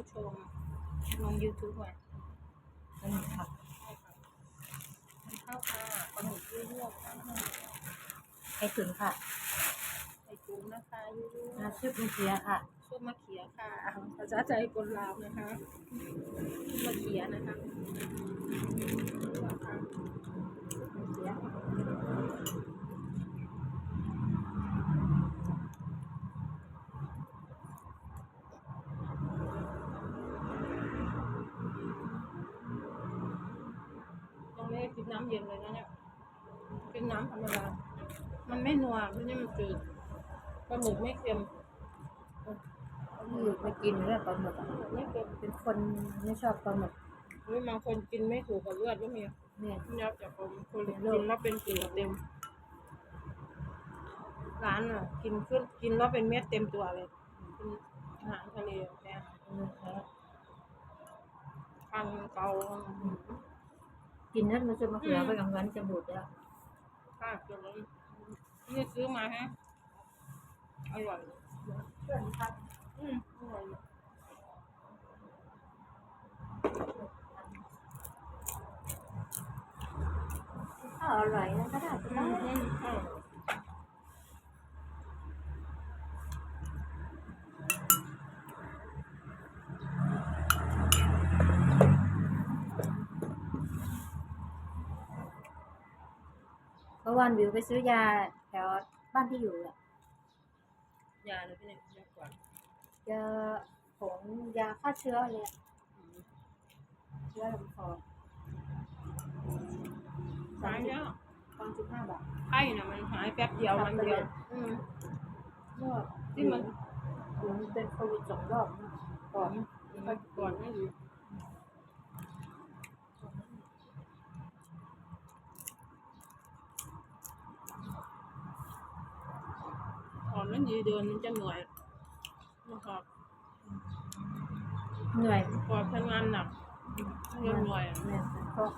ผู้ชมลง YouTube ไว้อันนี้ค่ะใช่ค่ะทานข้าวค่ะปลาหมึกยั่วๆค่ะไข่ตุ๋นค่ะไข่ตุ๋นนะคะยั่วน้ำซุปมะเขือค่ะๆซุปมะเขือค่ะภาษาใจคนลาวนะคะมะเขือนะคะยั่วค่ะมะเขือยัง ไม่ได้กินน้ำเย็นเลยนะเนี่ยกินน้ำธรรมดา มันไม่นัวที่นี่มันจืดปลาหมึกไม่เค็มนี่ไม่กินเรื่องปลาหมึกอะไม่เค็มเป็นคนไม่ชอบปลาหมึกหรือบางคนกินไม่ถูกกับเลือดก็มีเนี่ยยับจากคนคนกินแล้วเป็นกลิ่นเต็ม ร้านอะ กินขึ้นกินแล้วเป็นเม็ดเต็มตัวเลยเป็นอาหารทะเลแต่เนื้อแท้คันเกา กินนั้นมันจะมะเขือไปกับเงินจะบูดแล้วข้าวจนแล้วนี่ซื้อมาฮะ อร่อยเพื่อนครับอืมอร่อยถ้าอร่อยนะก็ได้อืก็มได้ มอร่อยเมื่อวานวิวไปซื้อยาแถวบ้านที่อยู่อะยาเลยพี่เนี่ยยากกว่าเจอผงยาฆ่าเชื้อเลยอะอืมเชื้อลำคอหายแล้วสามสิบห้าบาทไข้น่ะมันหายแป๊บเดียววันเดียวอืมเมื่อที่มันหรือมันเป็นโควิดสองรอบนะก่อน มันก่อนไม่ดี ก่อนไม่ดีเดือนมันจะเหนื่อยนะครับเหนื่อยก่อนทำงานหนักมันจะเหนื่อย เนี่ยเพราะ